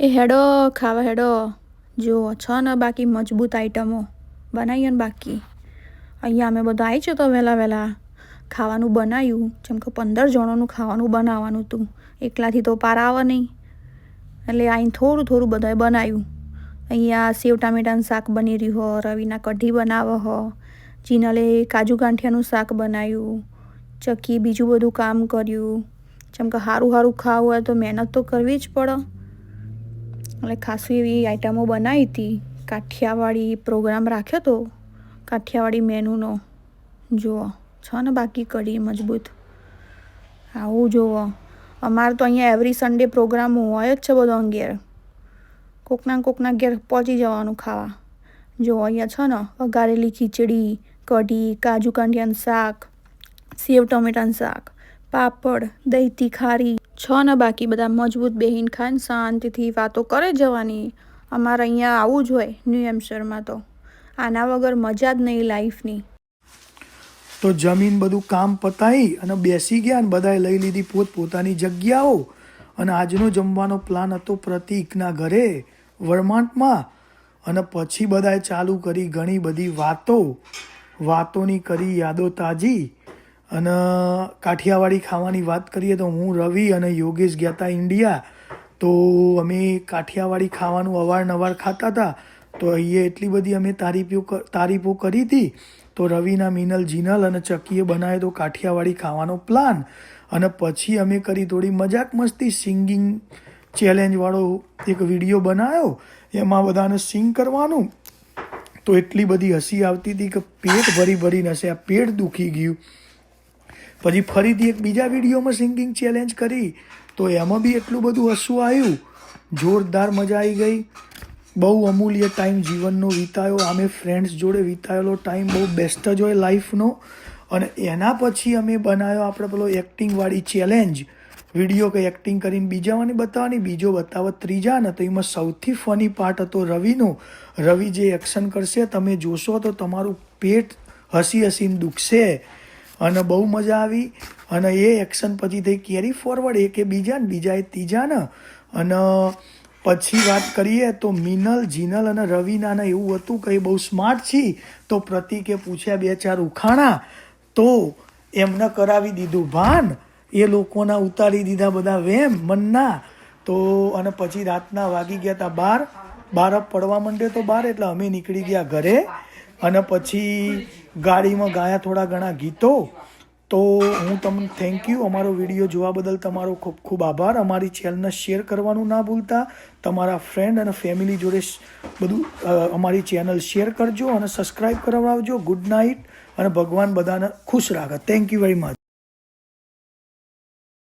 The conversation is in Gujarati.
એ હેડો, ખાવા હેડો. જો છ ને બાકી મજબૂત આઈટમો. બનાવીએ ને બાકી. અહીંયા અમે બધા આવી છે તો વહેલા વહેલા. ખાવાનું બનાવ્યું જેમ કે પંદર જણોનું ખાવાનું બનાવવાનું હતું. એકલાથી તો પાર આવે નહીં. એટલે આઈને થોડું થોડું બધાએ બનાવ્યું અહીંયા સેવ ટામેટાનું શાક બની રહ્યું હો, રવિના કઢી બનાવો હો. જીનલે કાજુ ગાંઠિયાનું શાક બનાવ્યું. ચક્કી બીજું બધું કામ કર્યું. જેમ કે સારું સારું ખાવું હોય તો મહેનત તો કરવી જ પડે. એટલે ખાસી એવી આઈટમો બનાવી હતી. કાઠિયાવાડી પ્રોગ્રામ રાખ્યો હતો કાઠિયાવાડી મેનુનો. જુઓ, છે ને બાકી કઢી મજબૂત. આવું જુઓ. અમારે તો અહીંયા એવરી સન્ડે પ્રોગ્રામ હોય જ છે બધો ઘેર. કોકના કોકના ઘેર પહોંચી જવાનું ખાવા. જો અહીંયા છે ને, વઘારેલી ખીચડી, કઢી, કાજુ કાંઠિયાનું શાક, સેવ ટમેટાનું શાક. પાપડ દહીં તીખારી છ ને બાકી બધા મજબૂત બેહીન ખાઈને શાંતિથી વાતો કરે જવાની. અમારે અહીંયા આવું જ હોય ન્યૂ હેમ્પશરમાં તો. આના વગર મજા જ નહીં લાઈફની તો જમીન બધું કામ પતાવી અને બેસી ગયા અને બધાએ લઈ લીધી પોત પોતાની જગ્યાઓ. અને આજનો જમવાનો પ્લાન હતો પ્રતીકના ઘરે વર્માન્ટમાં અને પછી બધાએ ચાલુ કરી ઘણી બધી વાતો. વાતોની કરી યાદો તાજી. અને કાઠિયાવાડી ખાવાની વાત કરીએ તો હું રવિ અને યોગેશ ગયા હતા ઇન્ડિયા, તો અમે કાઠિયાવાડી ખાવાનું અવારનવાર ખાતા હતા. તો અહીંયા એટલી બધી અમે તારીફો તારીફો કરી હતી. તો રવિના મિનલ, જીનલ અને ચકીએ બનાવ્યો તો કાઠિયાવાડી ખાવાનો પ્લાન અને પછી અમે કરી થોડી મજાક મસ્તી સિંગિંગ ચેલેન્જવાળો એક વીડિયો બનાવ્યો. એમાં બધાને સિંગ કરવાનું. તો એટલી બધી હસી આવતી હતી કે પેટ ભરી ભરીને હશે, આ પેટ દુખી ગયું. પછી ફરીથી એક બીજા વિડીયોમાં સિંગિંગ ચેલેન્જ કરી, તો એમાં બી એટલું બધું હસવું આવ્યું. જોરદાર મજા આવી ગઈ. બહુ અમૂલ્ય ટાઈમ જીવનનો વિતાયો. અમે ફ્રેન્ડ્સ જોડે વિતાયેલો ટાઈમ બહુ બેસ્ટ જ હોય લાઈફનો અને એના પછી અમે બનાવ્યો આપણે પેલો એક્ટિંગવાળી ચેલેન્જ વીડિયો કે એક્ટિંગ કરીને બીજાવાને બતાવવાની, બીજો બતાવવા ત્રીજા ને તો એમાં સૌથી ફની પાર્ટ હતો રવિનો. રવિ જે એક્શન કરશે, તમે જોશો તો તમારું પેટ હસી હસીને દુખશે. અને બહુ મજા આવી. અને એ એક્શન પછી થઈ કેરી ફોરવર્ડ એકે બીજા ને બીજા એ ત્રીજા ને અને પછી વાત કરીએ તો મિનલ, જીનલ અને રવિના ને એવું હતું કે એ બહુ સ્માર્ટ છી. તો પ્રતિકે પૂછ્યા બે ચાર ઉખાણા. તો એમને કરાવી દીધું ભાન. એ લોકોના ઉતારી દીધા બધા વેમ, મનના. તો અને પછી રાતના વાગી ગયા હતા બાર. બાર પડવા માંડ્યો તો બાર, એટલે અમે નીકળી ગયા ઘરે. અને પછી ગાડીમાં ગાયા થોડા ઘણા ગીતો, તો હું તમને થેન્ક યુ અમારો વીડિયો જોવા બદલ તમારો ખૂબ ખૂબ આભાર. અમારી ચેનલને શેર કરવાનું ના ભૂલતા. તમારા ફ્રેન્ડ અને ફેમિલી જોડે બધું અમારી ચેનલ શેર કરજો અને સબસ્ક્રાઈબ કરાવજો. ગુડ નાઇટ અને ભગવાન બધાને ખુશ રાખે. Thank you very much